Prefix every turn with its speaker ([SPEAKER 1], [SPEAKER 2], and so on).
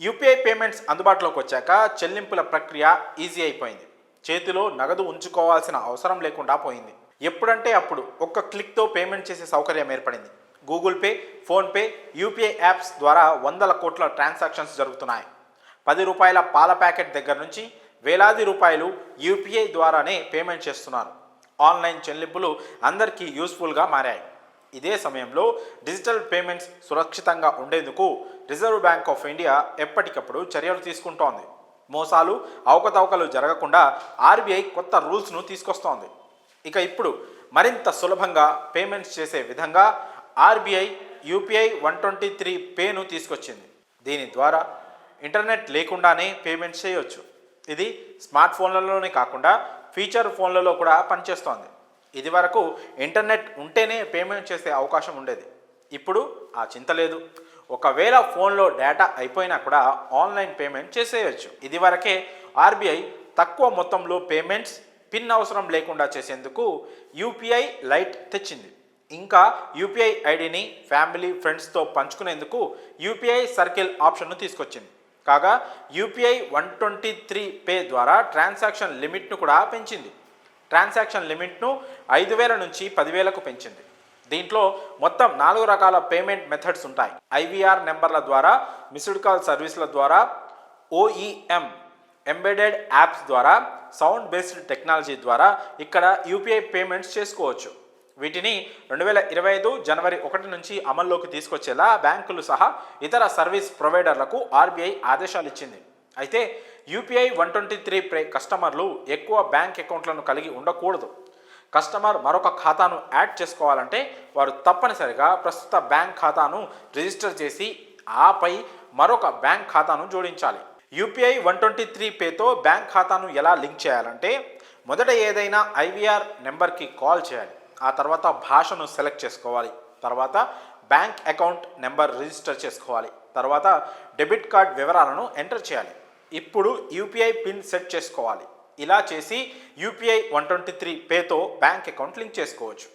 [SPEAKER 1] UPI payments అందుబాటులోకి వచ్చాక చెల్లింపుల ప్రక్రియ ఈజీ అయిపోయింది. చేతిలో నగదు ఉంచుకోవాల్సిన అవసరం లేకుండా పోయింది. ఎప్పుడంటే అప్పుడు ఒక్క క్లిక్తో పేమెంట్ చేసే సౌకర్యం ఏర్పడింది. Google Pay PhonePe UPI apps ద్వారా వందల కోట్ల ట్రాన్సాక్షన్స్ జరుగుతున్నాయి. పది రూపాయల పాల ప్యాకెట్ దగ్గర నుంచి వేలాది రూపాయలు యూపీఐ ద్వారానే పేమెంట్ చేస్తున్నారు. ఆన్లైన్ చెల్లింపులు అందరికీ యూస్ఫుల్గా మారాయి. ఇదే సమయంలో డిజిటల్ పేమెంట్స్ సురక్షితంగా ఉండేందుకు రిజర్వ్ బ్యాంక్ ఆఫ్ ఇండియా ఎప్పటికప్పుడు చర్యలు తీసుకుంటోంది. మోసాలు అవకతవకలు జరగకుండా ఆర్బీఐ కొత్త రూల్స్ను తీసుకొస్తోంది. ఇక ఇప్పుడు మరింత సులభంగా పేమెంట్స్ చేసే విధంగా RBI UPI one twenty three పేను తీసుకొచ్చింది. దీని ద్వారా ఇంటర్నెట్ లేకుండానే పేమెంట్స్ చేయొచ్చు. ఇది స్మార్ట్ ఫోన్లలోనే కాకుండా ఫీచర్ ఫోన్లలో కూడా పనిచేస్తోంది. ఇది వరకు ఇంటర్నెట్ ఉంటేనే పేమెంట్ చేసే అవకాశం ఉండేది. ఇప్పుడు ఆ చింత లేదు. ఒకవేళ ఫోన్లో డేటా అయిపోయినా కూడా ఆన్లైన్ పేమెంట్ చేసేయచ్చు. ఇది వరకే ఆర్బీఐ తక్కువ మొత్తంలో పేమెంట్స్ పిన్ అవసరం లేకుండా చేసేందుకు యూపీఐ లైట్ తెచ్చింది. ఇంకా యూపీఐ ఐడిని ఫ్యామిలీ ఫ్రెండ్స్తో పంచుకునేందుకు యూపీఐ సర్కిల్ ఆప్షన్ను తీసుకొచ్చింది. కాగా UPI one twenty three pay ద్వారా ట్రాన్సాక్షన్ లిమిట్ను కూడా పెంచింది. ట్రాన్సాక్షన్ లిమిట్ను ఐదు వేల నుంచి పదివేలకు పెంచింది. దీంట్లో మొత్తం నాలుగు రకాల పేమెంట్ మెథడ్స్ ఉంటాయి. ఐవీఆర్ నెంబర్ల ద్వారా మిస్డ్ కాల్ సర్వీస్ల ద్వారా ఓఈఎం ఎంబెడెడ్ యాప్స్ ద్వారా సౌండ్ బేస్డ్ టెక్నాలజీ ద్వారా ఇక్కడ యూపీఐ పేమెంట్స్ చేసుకోవచ్చు. వీటిని రెండు వేల ఇరవై ఐదు జనవరి ఒకటి నుంచి అమల్లోకి తీసుకొచ్చేలా బ్యాంకులు సహా ఇతర సర్వీస్ ప్రొవైడర్లకు ఆర్బీఐ ఆదేశాలు ఇచ్చింది. అయితే UPI one twenty three pay కస్టమర్లు ఎక్కువ బ్యాంక్ అకౌంట్లను కలిగి ఉండకూడదు. కస్టమర్ మరొక ఖాతాను యాడ్ చేసుకోవాలంటే వారు తప్పనిసరిగా ప్రస్తుత బ్యాంక్ ఖాతాను రిజిస్టర్ చేసి ఆపై మరొక బ్యాంక్ ఖాతాను జోడించాలి. యూపీఐ వన్ ట్వంటీ త్రీ పేతో బ్యాంక్ ఖాతాను ఎలా లింక్ చేయాలంటే మొదట ఏదైనా ఐవీఆర్ నెంబర్కి కాల్ చేయాలి. ఆ తర్వాత భాషను సెలెక్ట్ చేసుకోవాలి. తర్వాత బ్యాంక్ అకౌంట్ నెంబర్ రిజిస్టర్ చేసుకోవాలి. తర్వాత డెబిట్ కార్డ్ వివరాలను ఎంటర్ చేయాలి. ఇప్పుడు యూపీఐ పిన్ సెట్ చేసుకోవాలి. ఇలా చేసి యూపీఐ వన్ ట్వంటీ త్రీ పేతో బ్యాంక్ అకౌంట్ లింక్ చేసుకోవచ్చు.